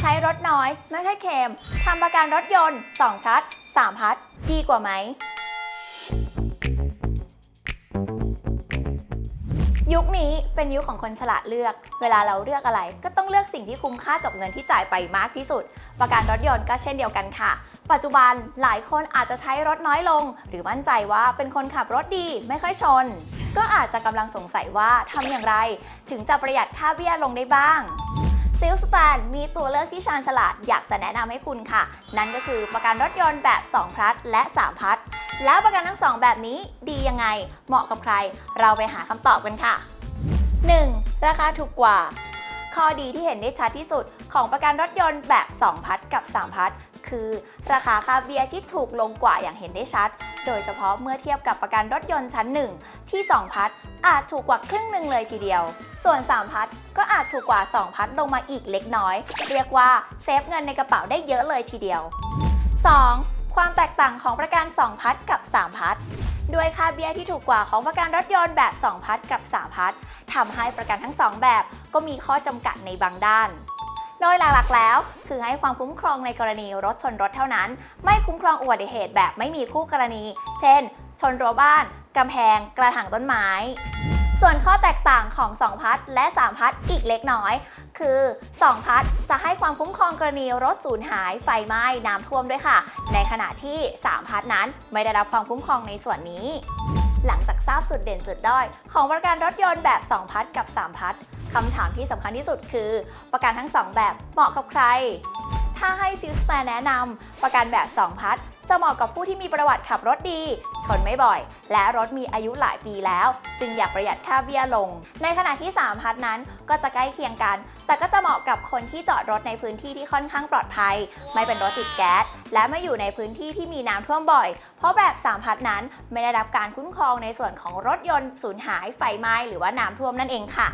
ใช้รถน้อยไม่ค่อยเค็มทำประกันรถยนต์ 2 พัด 3 พัด ดีกว่าไหม ยุคนี้เป็นยุคของคนฉลาดเลือก เวลาเราเลือกอะไร ก็ต้องเลือกสิ่งที่คุ้มค่ากับเงินที่จ่ายไปมากที่สุด ประกันรถยนต์ก็เช่นเดียวกันค่ะ ปัจจุบันหลายคนอาจจะใช้รถน้อยลง หรือมั่นใจว่าเป็นคนขับรถดีไม่ค่อยชน ก็อาจจะกำลังสงสัยว่าทำอย่างไร ถึงจะประหยัดค่าเบี้ยลงได้บ้าง ซิลสแปนมีตัวเลือกที่ชาญฉลาดอยากจะแนะนำให้คุณค่ะ นั่นก็คือประกันรถยนต์แบบ 2พัดและ 3พัดแล้วประกันทั้ง 2 แบบนี้ดียังไงเหมาะกับใคร เราไปหาคำตอบกันค่ะ 1. ราคาถูกกว่า ข้อดีที่เห็นได้ชัดที่สุดของประกันรถยนต์แบบ 2 พัดกับ 3 พัดคือ ราคาค่าเบียร์ที่ถูกลงกว่าอย่างเห็นได้ชัด โดยเฉพาะเมื่อเทียบกับประกันรถยนต์ชั้น 1 ที่ 2 พัดอาจถูกกว่าครึ่งหนึ่งเลยทีเดียว ส่วน 3 พัดก็อาจถูกกว่า 2 พัดลงมาอีกเล็กน้อย เรียกว่าเซฟเงินในกระเป๋าได้เยอะเลยทีเดียว 2. ความแตกต่างของประกัน 2 พัดกับ 3 พัดด้วยค่าเบี้ยที่ถูกกว่าของประกันรถยนต์แบบ 2 พัดกับ 3 พัดทำให้ประกันทั้ง 2 แบบก็มีข้อจำกัดในบางด้าน โดยหลักๆแล้ว คือให้ความคุ้มครองในกรณีรถชนรถเท่านั้น ไม่คุ้มครองอุบัติเหตุแบบไม่มีคู่กรณี เช่น ชนรั้วบ้านกำแพง กระถางต้นไม้ ส่วนข้อแตกต่างของ 2 พัดและ 3 พัดอีกเล็กน้อย คือ 2 พัดจะให้ความคุ้มครองกรณีรถสูญหายไฟไหม้น้ำท่วมด้วยค่ะ ในขณะที่ 3 พัดนั้นไม่ได้รับความคุ้มครองในส่วนนี้ หลังจากทราบจุดเด่นจุดด้อย ของประกันรถยนต์แบบ 2 พัดกับ 3 พัดคำถามที่สำคัญที่สุดคือ ประกันทั้ง 2 แบบเหมาะกับใคร ถ้าให้ซิลสแปนแนะนำประกันแบบ 2 พัด จะเหมาะกับผู้ที่มีประวัติขับรถดี ชนไม่บ่อย และรถมีอายุหลายปีแล้ว จึงอยากประหยัดค่าเบี้ยลง ในขณะที่ 3 พัดนั้นก็จะใกล้เคียงกัน แต่ก็จะเหมาะกับคนที่จอดรถในพื้นที่ที่ค่อนข้างปลอดภัย ไม่เป็นรถติดแก๊สและไม่อยู่ในพื้นที่ที่มีน้ำท่วมบ่อย เพราะแบบ 3 พัดนั้นไม่ได้รับการคุ้มครองในส่วนของรถยนต์สูญหายไฟไหม้หรือว่าน้ำท่วมนั่นเองค่ะ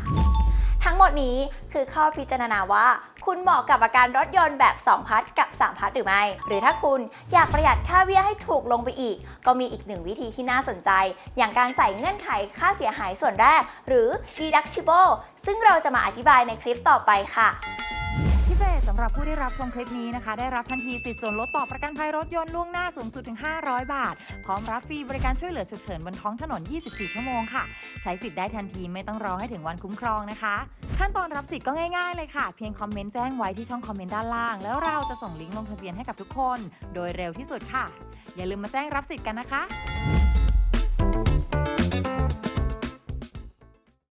ทั้งหมดนี้คือข้อพิจารณาว่า คุณเหมาะกับอาการรถยนต์แบบ 2 พัทกับ 3 พัทหรือไม่ หรือถ้าคุณอยากประหยัดค่าเบี้ยให้ถูกลงไปอีก ก็มีอีกหนึ่งวิธีที่น่าสนใจ อย่างการใส่เงื่อนไขค่าเสียหายส่วนแรก หรือ deductible ซึ่งเราจะมาอธิบายในคลิปต่อไปค่ะ สำหรับผู้ได้รับชมคลิปนี้นะคะ ได้รับทันทีสิทธิ์ส่วนลดต่อประกันภัยรถยนต์ล่วงหน้าสูงสุดถึง 500 บาท พร้อมรับฟรีบริการช่วยเหลือฉุกเฉินบนท้องถนน 24 ชั่วโมงค่ะ ใช้สิทธิ์ได้ทันทีไม่ต้องรอให้ถึงวันคุ้มครองนะคะ ขั้นตอนรับสิทธิ์ก็ง่ายๆเลยค่ะ เพียงคอมเมนต์แจ้งไว้ที่ช่องคอมเมนต์ด้านล่าง แล้วเราจะส่งลิงก์ลงทะเบียนให้กับทุกคน โดยเร็วที่สุดค่ะ อย่าลืมมาแจ้งรับสิทธิ์กันนะคะ